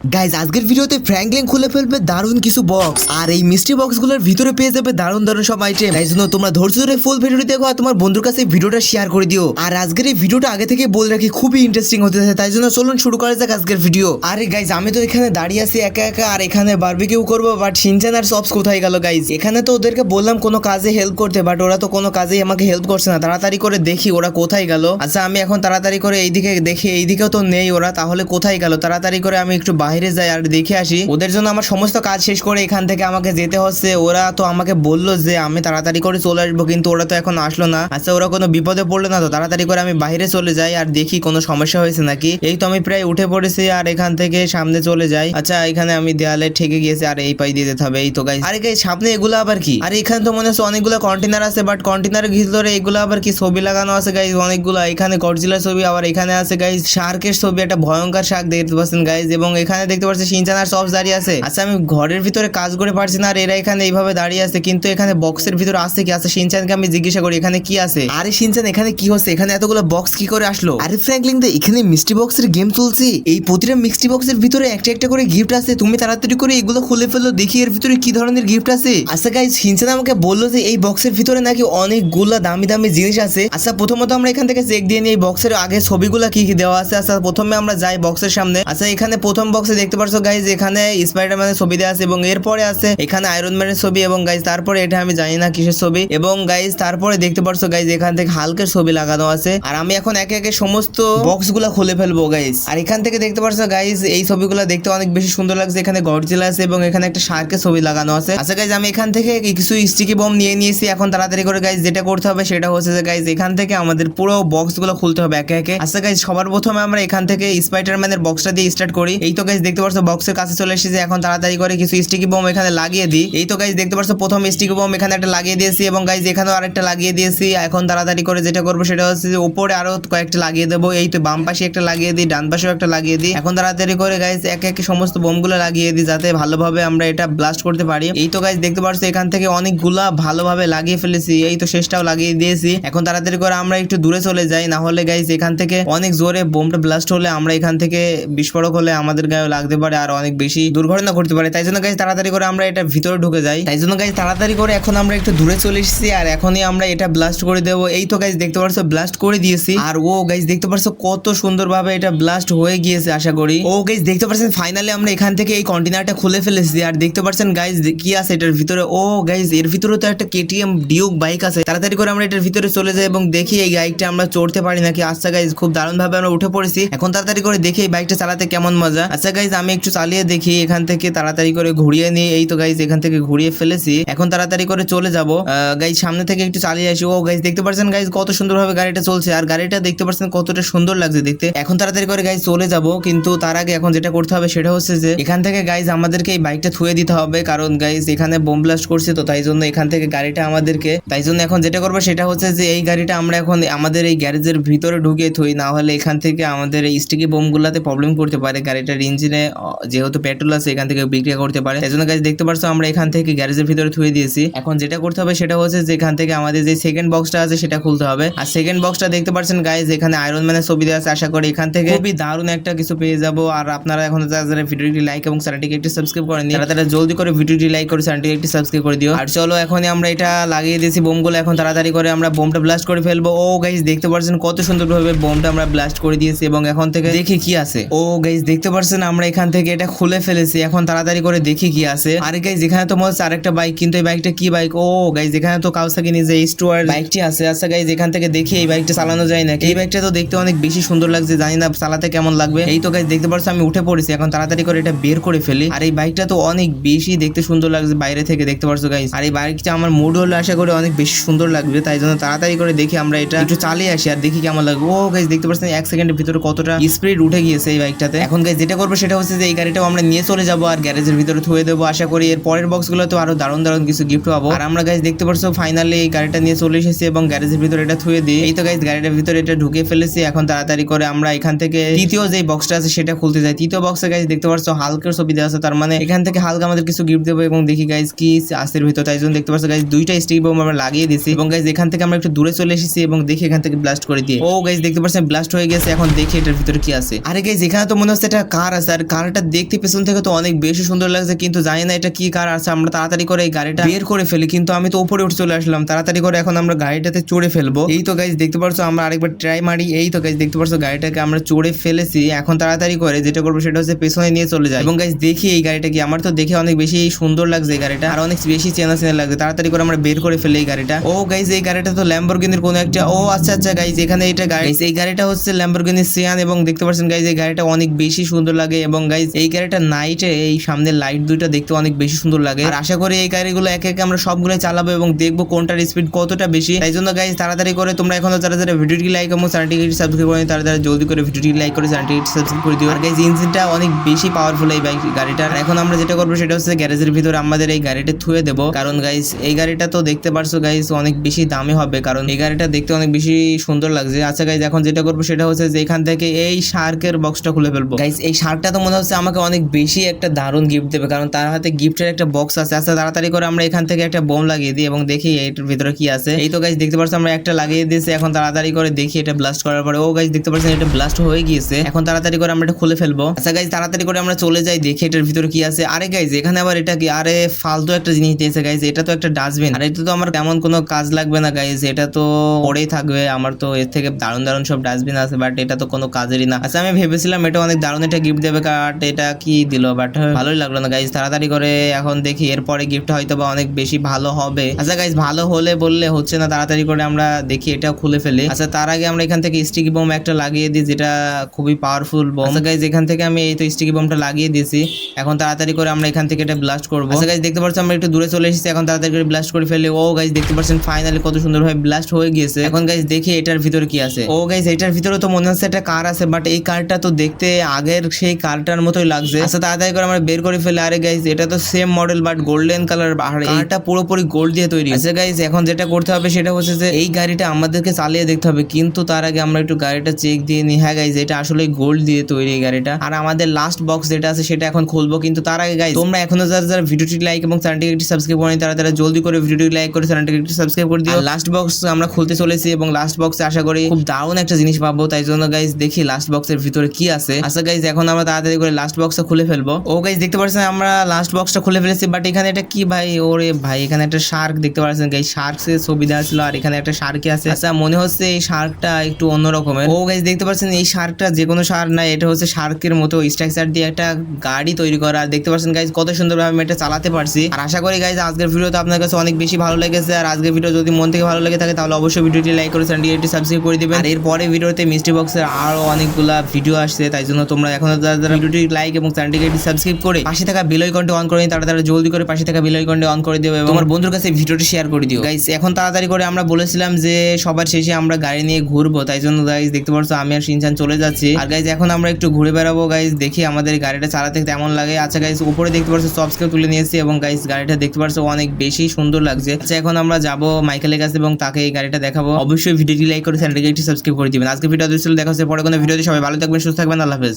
Guys আজকের ভিডিওতে Franklin খুলে ফেলবে দারুণ কিছু বক্স আর এই মিষ্টি বক্সগুলোর ভিতরে পেয়ে যাবে দারুণ দারুণ সব আইটেম তাই জন্য তোমরা ধৈর্য ধরে ফুল ভিডিওটি দেখো আর তোমার বন্ধুর কাছে ভিডিওটা শেয়ার করে দিও। আর আজকের এই ভিডিওটা আগে থেকে বলে রাখি, খুবই ইন্টারেস্টিং হতে থাকে তাই জন্য চলুন শুরু করা যাক আজকের ভিডিও আরে গাইজ আমি তো এখানে দাঁড়িয়ে আছি একা একা, আর এখানে বারবিকিউ করব বাট সিনচান আর সবস কোথায় গেল গাইজ এখানে তো ওদেরকে বললাম কোনো কাজে হেল্প করতে বাট ওরা তো কোনো কাজেই আমাকে হেল্প করছে না। তাড়াতাড়ি করে দেখি ওরা কোথায় গেল। আচ্ছা আমি এখন তাড়াতাড়ি করে এইদিকে দেখি, এইদিকেও তো নেই ওরা, তাহলে কোথায় গেল? তাড়াতাড়ি করে আমি একটু বাইরে যাই আর দেখে আসি। ওদের জন্য আমার সমস্ত কাজ শেষ করে এখান থেকে আমাকে যেতে হচ্ছে। ওরা তো আমাকে বলল যে, আমি তাড়াতাড়ি করে চলে আসব। কিন্তু ওরা তো এখন আসলো না। আচ্ছা ওরা কোনো বিপদে পড়ল না তো? তাড়াতাড়ি করে আমি বাইরে চলে যাই আর দেখি কোনো সমস্যা হয়েছে নাকি? এই তো আমি প্রায় উঠে পড়েছি আর এখান থেকে সামনে চলে যাই। আচ্ছা এখানে আমি দেয়ালে ঠেকে গিয়েছি আর এই পাই দিয়ে যেতে হবে। এই তো গাই আরে গাই সামনে এগুলো আবার কি? আর, এখানে তো মনে হচ্ছে অনেকগুলো কন্টেনার আছে বাট কন্টেনারের ভিতরে এগুলো আবার কি ছবি লাগানো আছে গাইজ অনেকগুলো। এখানে গডজিলার ছবি, আবার এখানে আছে গাইজ শার্কের ছবি, একটা ভয়ঙ্কর শার্ক দেখতে পাচ্ছেন গাইজ এবং এখানে দেখতে পাচ্ছি সিনচান আর সবস দাঁড়িয়ে আছে। আচ্ছা আমি ঘরের ভিতরে কাজ করে পারছি না আর এরা এখানে এইভাবে দাঁড়িয়ে আছে, কিন্তু এখানে বক্সের ভিতরে আছে কি? আছে সিনচানকে আমি জিজ্ঞাসা করি, এখানে কি আছে? আরে সিনচান এখানে কি হচ্ছে? এখানে এতগুলো বক্স কি করে আসলো? আরে ফ্র্যাঙ্কলিন, দা, এখানে মিষ্টি বক্সের গেম চলছে। এই প্রতিটা মিষ্টি বক্সের ভিতরে একটা একটা করে গিফট আছে। তুমি তাড়াতাড়ি করে এগুলো খুলে ফেলো, দেখি এর ভিতরে কি ধরনের গিফট আছে। আচ্ছা গাইজ সিনচান আমাকে বলল যে এই বক্সের ভিতরে নাকি অনেকগুলা দামি দামি জিনিস আছে। আচ্ছা প্রথমত আমরা এখান থেকে চেক দিয়ে নিই এই বক্সের আগে ছবিগুলা কি কি দেওয়া আছে। আচ্ছা প্রথমে আমরা যাই বক্সের সামনে। আচ্ছা এখানে প্রথম বক্সে দেখতে পারছ গাইজ এখানে স্পাইডারম্যানের ছবি দেওয়া আছে এবং এরপরে আছে এখানে আয়রন ম্যানের ছবি এবং গাইজ তারপরে এটা আমি জানি না কিসের ছবি এবং গাইজ তারপরে দেখতে পারছ গাইজ এখান থেকে হালকের ছবি লাগানো আছে আর আমি এখন একে একে সমস্ত বক্সগুলা খুলে ফেলব গাইজ আর এখান থেকে দেখতে পারছ গাইজ এই ছবিগুলো দেখতে অনেক বেশি সুন্দর লাগছে। এখানে গডজিলা আছে এবং এখানে একটা শার্কের ছবি লাগানো আছে। আচ্ছা গাইজ আমি এখান থেকে কিছু স্টিকি বম নিয়ে নিয়েছি। এখন তাড়াতাড়ি করে গাইজ যেটা করতে হবে সেটা হচ্ছে যে গাইজ এখান থেকে আমাদের পুরো বক্সগুলো খুলতে হবে একে একে। আচ্ছা গাইজ সবার প্রথমে আমরা এখান থেকে স্পাইডারম্যানের বক্সটা দিয়ে স্টার্ট করি। এই তো গাইজ দেখতে পারছ বক্সের কাছে চলে এসেছে। এখন তাড়াতাড়ি করে কিছু স্টিকি বোম এখানে লাগিয়ে দিই। এই তো গাইজ দেখতে পারছ, প্রথম স্টিকি বোম এখানে একটা লাগিয়ে দিয়েছি এবং গাইজ এখানেও আরেকটা লাগিয়ে দিয়েছি। এখন তাড়াতাড়ি করে যেটা করব সেটা হচ্ছে যে উপরে আরও কয়েকটা লাগিয়ে দেবো। এই তো বাম পাশে একটা লাগিয়ে দিই, ডান পাশেও একটা লাগিয়ে দিই। এখন তাড়াতাড়ি করে গাইজ একে একে সমস্ত বোমগুলো লাগিয়ে দিই যাতে ভালোভাবে আমরা এটা ব্লাস্ট করতে পারি। এই তো গাইজ দেখতে পারছ, এখান থেকে অনেকগুলা ভালোভাবে লাগিয়ে ফেলেছি। এই তো শেষটাও লাগিয়ে দিয়েছি। এখন তাড়াতাড়ি করে আমরা একটু দূরে চলে যাই। না হলে গাইজ এখান থেকে অনেক জোরে বোমটা ব্লাস্ট হলে আমরা এখান থেকে বিস্ফোরক হলে আমাদের গায়ে লাগতে পারে আর অনেক বেশি দুর্ঘটনা ঘটতে পারে। তাই জন্য গাইজ তাড়াতাড়ি করে আমরা এটা ভিতরে ঢুকে যাই। তাই জন্য গাইজ তাড়াতাড়ি করে এখন আমরা একটু দূরে চলে এসেছি আর এখনই আমরা এটা ব্লাস্ট করে দেবো। এই তো গাইজ দেখতে পারছ ব্লাস্ট করে দিয়েছি। আর ও গাইজ দেখতে পারছ কত সুন্দরভাবে এটা ব্লাস্ট হয়ে গিয়েছে, আশা করি। ও গাইজ দেখতে পাচ্ছেন ফাইনালি আমরা এখান থেকে এই কন্টেনারটা খুলে ফেলেছি। আর দেখতে পাচ্ছেন গাইজ কি আছে এটার ভিতরে? ও গাইজ এর ভিতরে তো একটা কেটিএম ডিউক বাইক আছে। তাড়াতাড়ি করে আমরা এটার ভিতরে চলে যাই এবং দেখি এই বাইকটা আমরা চড়তে পারি নাকি। আচ্ছা গাইজ খুব দারুণ ভাবে আমরা উঠে পড়েছি। এখন তাড়াতাড়ি করে দেখি এই বাইকটা চালাতে কেমন মজা। আচ্ছা গাইজ আমি একটু চালিয়ে দেখি, এখান থেকে তাড়াতাড়ি করে ঘুরিয়ে নিয়ে এই তো গাইজ এখান থেকে ঘুরিয়ে ফেলেছি। এখন তাড়াতাড়ি করে চলে যাব। গাইজ সামনে থেকে একটু চালিয়ে আসি। ও গাইজ দেখতে পাচ্ছেন গাইজ কত সুন্দরভাবে গাড়িটা চলছে। আর গাড়িটা দেখতে পাচ্ছেন কতটা সুন্দর লাগছে দেখতে। এখন তাড়াতাড়ি করে গাইজ চলে যাব। কিন্তু তার আগে এখন যেটা করতে হবে সেটা হচ্ছে যে, এখান থেকে গাইজ আমাদেরকে এই বাইকটা থুয়ে দিতে হবে। কারণ গাইজ এখানে বোম ব্লাস্ট করছে, তো তাই জন্য এখান থেকে গাড়িটা আমাদেরকে, তাই জন্য এখন যেটা করব সেটা হচ্ছে যে, এই গাড়িটা আমরা এখন আমাদের এই গ্যারেজের ভিতরে ঢুকিয়ে থুই। না হলে এখান থেকে আমাদের এই স্টিকি বোমগুলোতে প্রবলেম করতে পারে গাড়িটার ইঞ্জিনে যেহেতু পেট্রোল আছে, এখান থেকে বিক্রি করতে পারে। তাই জন্য গাইজ দেখতে পারছ, আমরা এখান থেকে গ্যারেজের ভিতরে থুয়ে দিয়েছি। এখন যেটা করতে হবে, সেটা হচ্ছে যে এখান থেকে আমাদের যে সেকেন্ড বক্সটা আছে, সেটা খুলতে হবে। আর সেকেন্ড বক্সটা দেখতে পাচ্ছেন গাইজ এখানে আয়রন ম্যানের ছবি দেওয়া আছে, আশা করি এখান থেকে। খুবই দারুণ একটা কিছু পেয়ে যাব। আর আপনারা এখন যারা ভিডিওটি লাইক এবং চ্যানেলটিকে একটি সাবস্ক্রাইব করেন তারা তারা জলদি করে ভিডিওটি লাইক করে চ্যানেলটিকে একটি সাবস্ক্রাইব করে দিও। আর চলো এখন আমরা এটা লাগিয়ে দিয়েছি বোমগুলো। এখন তাড়াতাড়ি করে আমরা বোমটা ব্লাস্ট করে ফেলব। ও গাইজ দেখতে পাচ্ছেন, কত সুন্দরভাবে বোমটা আমরা ব্লাস্ট করে দিয়েছি এবং এখন থেকে দেখি কি আছে। ও গাইজ দেখতে পাচ্ছেন, আমরা এখান থেকে এটা খুলে ফেলেছি। এখন তাড়াতাড়ি করে দেখি কি আছে। আরে গাইজ এখানে তো মনে হচ্ছে আরেকটা বাইক কিন্তু এই বাইকটা কি বাইক ও গাইজ এখানে তো কাউসাকি নিজে স্টুয়ার বাইকটি আছে। আচ্ছা গাইজ এখান থেকে দেখি এই বাইকটা চালানো যায় না এই বাইকটা তো দেখতে অনেক বেশি সুন্দর লাগছে, জানি না চালাতে কেমন লাগবে। এই তো গাইজ দেখতে পাচ্ছ আমি উঠে পড়েছি। এখন তাড়াতাড়ি করে এটা বের করে ফেলি। আর এই বাইকটা তো অনেক বেশি দেখতে সুন্দর লাগছে বাইরে থেকে, দেখতে পারছ গাইজ আর এই বাইকটা আমার মুড হলে আশা করি অনেক বেশি সুন্দর লাগবে। তাই জন্য তাড়াতাড়ি করে দেখি আমরা এটা একটু চালিয়ে আসি আর দেখি কেমন লাগবে। ও গাইজ দেখতে পাচ্ছেন এক সেকেন্ডের ভিতরে কতটা স্পিড উঠে গিয়েছে এই বাইকটাতে এখন গাইজ যেটা করব সেটা হচ্ছে যে এই গাড়িটাও আমরা নিয়ে চলে যাব আর গ্যারেজের ভিতরে থুয়ে দেবো। আশা করি এর পরের বক্সগুলো তো আরও দারুণ দারুণ কিছু গিফট পাবো। আর আমরা গাইজ দেখতে পারছ ফাইনালি এই গাড়িটা নিয়ে চলে এসেছি এবং গ্যারেজের ভিতরে এটা থুয়ে দিই এই তো গাইজ গাড়িটার ভিতরে এটা ঢুকে ফেলেছি। এখন তাড়াতাড়ি করে আমরা এখান থেকে তৃতীয় যে বক্সটা আছে সেটা খুলতে যাই। তৃতীয় বক্সে গাইজ দেখতে পারছ হালকের ছবি দেওয়া আছে। তার মানে এখান থেকে হালকা আমাদের কিছু গিফট দেবো এবং দেখি গাইজ কি আছে এর ভিতর। তাই জন্য দেখতে পাচ্ছ গাইজ দুইটা স্টিক বোম আমরা লাগিয়ে দিয়েছি এবং গাইজ এখান থেকে আমরা একটু দূরে চলে এসেছি এবং দেখি এখান থেকে ব্লাস্ট করে দিয়ে। ও গাইজ দেখতে পাচ্ছেন ব্লাস্ট হয়ে গেছে। এখন দেখি এটার ভিতরে কি আছে। আরে গাইজ এখানে তো মনে হচ্ছে একটা কার আছে। আছে আর কারটা দেখতে পেছন থেকে তো অনেক বেশি সুন্দর লাগছে, কিন্তু জানি না এটা কি কার আছে। আমরা তাড়াতাড়ি করে এই গাড়িটা বের করে ফেলি, কিন্তু আমি তো উপরে উঠে চলে আসলাম। তাড়াতাড়ি করে এখন আমরা গাড়িটাতে চড়ে ফেলব। এই তো গাইজ দেখতে পারছ, আমরা আরেকবার ট্রাই মারি। এই তো গাইজ দেখতে পারছ, গাড়িটাকে আমরা চড়ে ফেলেছি। এখন তাড়াতাড়ি করে যেটা করব সেটা হচ্ছে পেছনে নিয়ে চলে যায় এবং গাইজ দেখি এই গাড়িটা কি, আমার তো দেখে অনেক বেশি সুন্দর লাগছে এই গাড়িটা। আর অনেক বেশি চেনা চেনা লাগছে। তাড়াতাড়ি করে আমরা বের করে ফেলি এই গাড়িটা। ও গাইজ এই গাড়িটা তো ল্যাম্বরগিনির কোনো একটা ও আচ্ছা আচ্ছা গাইজ এখানে এটা গাড়ি এই গাড়িটা হচ্ছে ল্যাম্বরগিনি সিয়ান এবং দেখতে পাচ্ছেন গাইজ এই গাড়িটা অনেক বেশি সুন্দর লাগে। এবং গাইজ এই গাড়িটা নাইটে এই সামনের লাইট দুইটা দেখতে অনেক বেশি সুন্দর লাগে। আর আশা করি এই গাড়িগুলো একে একে আমরা সবগুলো চালাবো এবং দেখব কোনটার স্পিড কতটা বেশি। তাই জন্য গাইজ তাড়াতাড়ি করে তোমরা এখন যারা ভিডিওটি লাইক এবং চ্যানেলটিকে সাবস্ক্রাইব করে তারা জলদি করে ভিডিওটি লাইক করে চ্যানেলটিকে সাবস্ক্রাইব করে দিও। আর গাইজ ইঞ্জিনটা অনেক বেশি পাওয়ারফুল এই বাইক গাড়িটা। এখন আমরা যেটা করব সেটা হচ্ছে গ্যারেজের ভিতরে আমাদের এই গাড়িটা থুয়ে দেবো। কারণ গাইজ এই গাড়িটা তো দেখতে পারছ গাইজ অনেক বেশি দামি হবে। কারণ এই গাড়িটা দেখতে অনেক বেশি সুন্দর লাগছে। আচ্ছা গাইজ এখন যেটা করব সেটা হচ্ছে যে এখান থেকে এই শার্কের বক্সটা খুলে ফেলব। গাইজ এই শার্কটা তো মনে হচ্ছে আমাকে অনেক বেশি একটা দারুণ গিফট দেবে, কারণ তার হাতে গিফটের একটা বক্স আছে। আচ্ছা তাড়াতাড়ি করে আমরা এখান থেকে একটা বোম লাগিয়ে দিই এবং দেখি এটার ভিতরে কি আছে। এই তো গাইজ দেখতে পাচ্ছি আমরা একটা লাগিয়ে দিয়েছি। এখন তাড়াতাড়ি করে দেখি এটা ব্লাস্ট করার পরে। ও গাইজ দেখতে পাচ্ছেন এটা ব্লাস্ট হয়ে গিয়েছে। এখন তাড়াতাড়ি করে আমরা এটা খুলে ফেলব। আচ্ছা গাইজ তাড়াতাড়ি করে আমরা চলে যাই, দেখি এটার ভিতরে কি আছে। আরে গাইজ এখানে আবার এটা কি? আরে, ফালতু একটা জিনিস দিয়েছে গাইজ এটা তো একটা ডাস্টবিন আর, এটা তো আমার তেমন কোনো কাজ লাগবে না গাইজ এটা তো পড়েই থাকবে। আমার তো এর থেকে দারুণ দারুণ সব ডাস্টবিন আছে বাট এটা তো কোনো কাজেরই না। আচ্ছা আমি ভেবেছিলাম এটা অনেক দারুণ একটা গিফট দেবে। বাট এটা কি দিল? বাট ভালোই লাগল না গাইজ তাড়াতাড়ি করে এখন দেখি, এরপরে গিফট হয়তো বা অনেক বেশি ভালো হবে। আচ্ছা গাইজ ভালো হলে বললে হচ্ছে না, তাড়াতাড়ি করে আমরা দেখি এটা খুলে ফেলি। আচ্ছা তার আগে আমরা এখান থেকে স্টিকি বোম একটা লাগিয়ে দিই, যেটা খুবই পাওয়ারফুল বোম আচ্ছা গাইজ এখান থেকে আমি এই তো স্টিকি বোমটা লাগিয়ে দিয়েছি। এখন তাড়াতাড়ি করে আমরা এখান থেকে এটা ব্লাস্ট করব। আচ্ছা গাইজ দেখতে পাচ্ছ আমরা একটু দূরে চলে এসেছি। এখন তাড়াতাড়ি করে ব্লাস্ট করে ফেলি। ও গাইজ দেখতে পাচ্ছেন ফাইনালি কত সুন্দরভাবে ব্লাস্ট হয়ে গিয়েছে। এখন গাইজ দেখি এটার ভিতরে কি আছে। ও গাইজ এটার ভিতরে তো মনে হচ্ছে একটা কার আছে বাট এই কারটা তো দেখতে আগের সেই কারটার মতোই লাগছে। আচ্ছা তাড়াতাড়ি করে আমরা বের করে ফেলে। আরে গাইজ এটা তো same model but golden colour আর কারটা পুরোপুরি গোল্ড দিয়ে তৈরি। আচ্ছা গাইজ এখন যেটা করতে হবে সেটা হচ্ছে যে এই গাড়িটা আমাদেরকে চালিয়ে দেখতে হবে কিন্তু তার আগে আমরা একটু গাড়িটা চেক দিয়ে নিই। হ্যাঁ গাইজ এটা আসলে গোল্ড দিয়ে তৈরি এই গাড়িটা। আর আমাদের লাস্ট বক্স যেটা আছে সেটা এখন খুলবো কিন্তু তার আগে গাইজ তোমরা এখনও যারা যারা ভিডিওটি লাইক এবং চ্যানেলটিকে একটি সাবস্ক্রাইব করেনি তারা তারা জলদি করে ভিডিওটি লাইক করে চ্যানেলটিকে একটি সাবস্ক্রাইব করে দিও। লাস্ট বক্স আমরা খুলতে চলেছি এবং লাস্ট বক্সে আশা করি খুব দারুণ একটা জিনিস পাবো। তাই জন্য গাইজ দেখি লাস্ট বক্সের ভিতরে কি আছে। আচ্ছা গাইজ এখন আমরা তাড়াতাড়ি করে লাস্ট বক্সটা খুলে ফেলব। ও গাইজ দেখতে পাচ্ছেন আমরা লাস্ট বক্সটা খুলে ফেলেছি বাট এখানে এটা কি ভাই? ওরে ভাই, এখানে একটা শার্ক দেখতে পাচ্ছেন গাইজ শার্কসের ছবি দেওয়া আর এখানে একটা শার্কই আছে। আচ্ছা মনে হচ্ছে এই শার্কটা একটু অন্য রকমের ও গাইজ দেখতে পাচ্ছেন এই শার্কটা যে কোনো শার্ক না, এটা হচ্ছে শার্কের মতো স্ট্রাকচার দিয়ে একটা গাড়ি তৈরি করা। আর দেখতে পাচ্ছেন গাইজ কত সুন্দরভাবে আমি এটা চালাতে পারছি। আর আশা করি গাইজ আজকের ভিডিওতে আপনার কাছে অনেক বেশি ভালো লেগেছে। আর আজকের ভিডিও যদি মন থেকে ভালো লেগে থাকে, তাহলে অবশ্যই ভিডিওটি লাইক করে চ্যানেলটি সাবস্ক্রাইব করে দিবেন। আর এরপরে ভিডিওতে মিস্ট্রি বক্সের আরও অনেকগুলা ভিডিও আসছে, তাই জন্য তোমরা এখনও যারা যারা ভিডিওটি লাইক এবং চ্যানেলটিকে সাবস্ক্রাইব করে পাশে থাকা বেল আইকনটি অন করে নিন, তারা তারা জলদি করে পাশে থাকা বেল আইকনটি অন করে দিও এবং তোমার বন্ধুর কাছে ভিডিওটি শেয়ার করে দিও। গাইস এখন তাড়াতাড়ি করে আমরা বলেছিলাম যে সবার শেষে আমরা গাড়ি নিয়ে ঘুরবো তাই জন্য গাইস দেখতে পাচ্ছ আমি আর সিনচান চলে যাচ্ছি। আর গাইস এখন আমরা একটু ঘুরে বেড়াবো গাইস দেখি আমাদের গাড়িটা চালাতে কেমন লাগে। আচ্ছা গাইস উপরে দেখতে পাচ্ছ সবসকে তুলে নিয়েছি এবং গাইস গাড়িটা দেখতে পাচ্ছ অনেক বেশি সুন্দর লাগছে। আচ্ছা এখন আমরা যাব মাইকেলের কাছে এবং তাকে এই গাড়িটা দেখাবো। অবশ্যই ভিডিওটি লাইক করে চ্যানেলটিকে একটু সাবস্ক্রাইব করে দিবেন। আজকে ভিডিও দেখা হচ্ছে পরে কোনো ভিডিওতে সবাই ভালো থাকবেন সুস্থ থাকবেন আল্লাহ হাফেজ।